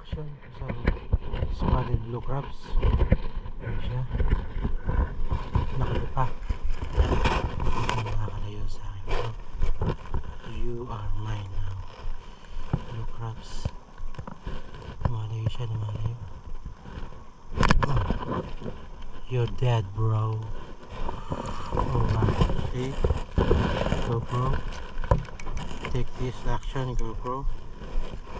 action isang spotted blue crabs ayan siya. Nakalipa nakakalayo sa akin. Ito you are mine now. Blue crabs lumalayo siya lumalayo oh. you're dead bro. Oh my see GoPro take this action GoPro blue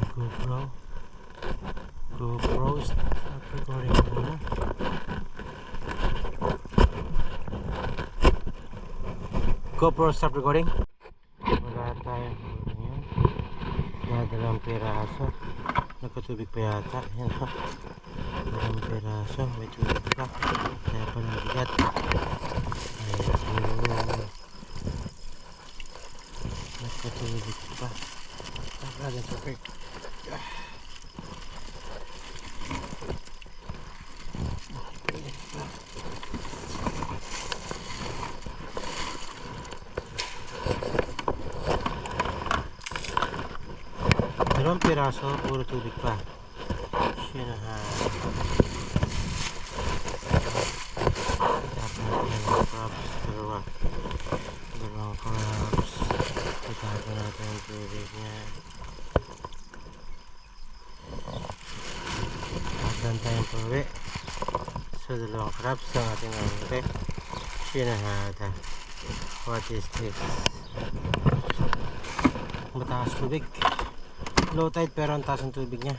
GoPro. Ayan, GoPro. GoPro stop recording muna. GoPro stop recording. Wala tayong ngayon. Nadalawang piraso. Nagkatubig pa yata. Yan o. Dalawang piraso. May tubig pa. Kaya pa ng bigat. Ayun. Nagkatubig pa. Dalawang piraso, puro tubig pa. Siya na ha. Tapos natin yung crabs, dalawa. Dalawang crabs. Itago natin yung tubig niya. Hagdan tayong pauwi. So, dalawang crabs ang ating na ha. What is this? Mataas tubig low tide pero ang taas ng tubig niya.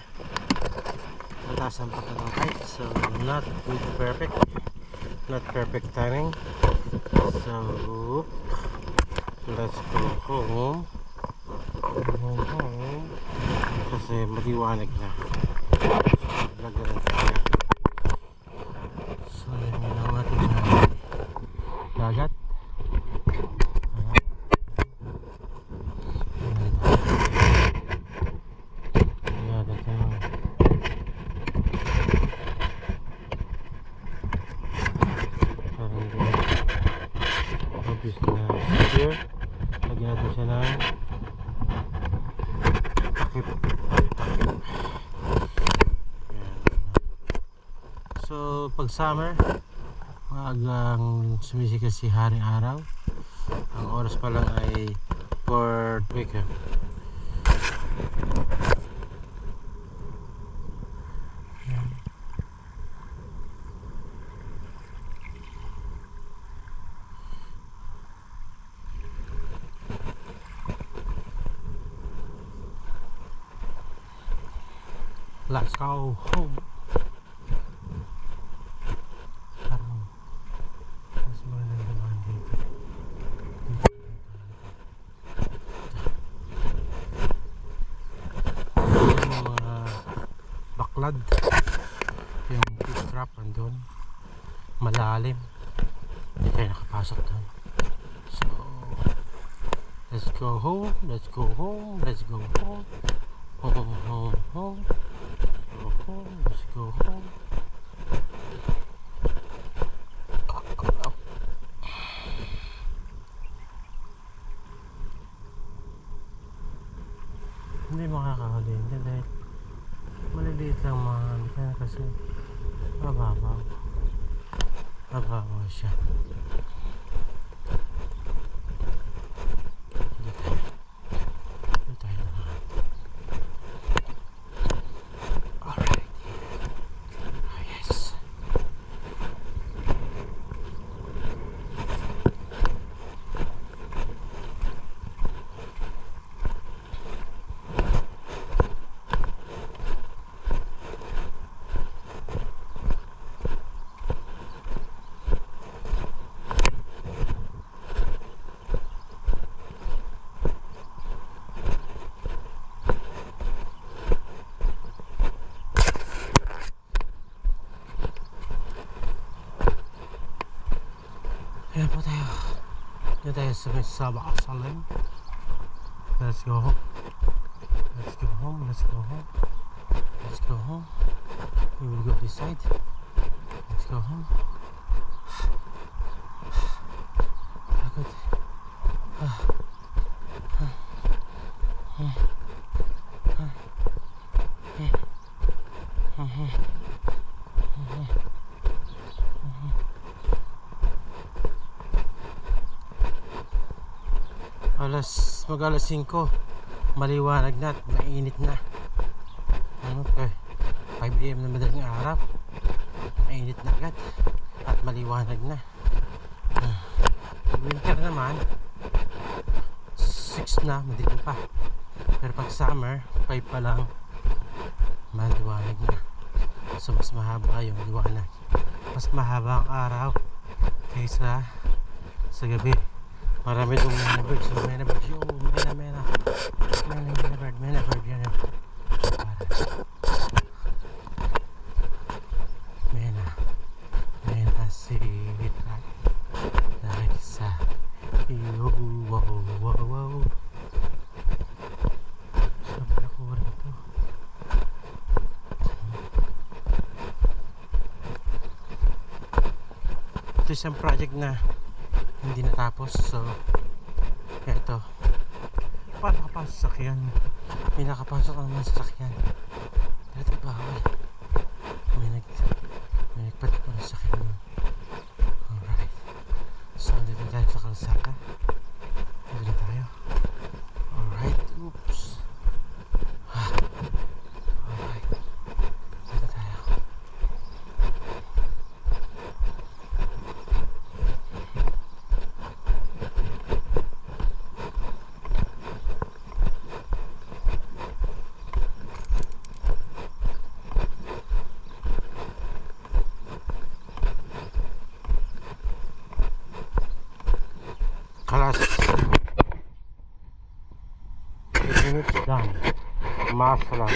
Ang pagka low tide so not good perfect. Not perfect timing. So let's go home. Home home kasi maliwanag na. Vlog na rin tayo so yan yun ang ating dagat So, pag summer, maagang sumisikat si Haring Araw. Ang oras pa lang ay 4 week. ah. Let's go home. Parang mas maganda naman dito. Dito. Yung mga baklad. Yung fish trap andun. Malalim. Hindi tayo nakapasok doon. So, let's go home. Let's go home. Let's go home. Home, home, home. Go home. Let's go home. Hindi makakahuli. Hindi dahil maliliit lang mga ano kaya kasi mababaw. Mababaw siya. Let's go home. Let's go home. Let's go home. Let's go home. We will go this side. Let's go home. Alas, mag alas 5 Maliwanag na at mainit na. Ano pa 5am na madaling araw. Mainit na agad At maliwanag na. Pag winter naman. 6 na, madilim pa. Pero pag summer 5 pa lang. Maliwanag na. So mas mahaba yung liwanag. Mas mahaba ang araw Kaysa sa gabi Marami dong mena birds. So, mena birds. Yo, mena, mena. Mena, mena bird. Mena bird. Yan. Para. Mena. Mena si Ray. Dahil sa iyo. Wow, wow, wow. Isang project na hindi natapos so eto. Paano nakapasok sa sakyan may nakapasok ka naman sa sakyan dati bawal may nag 麻死了。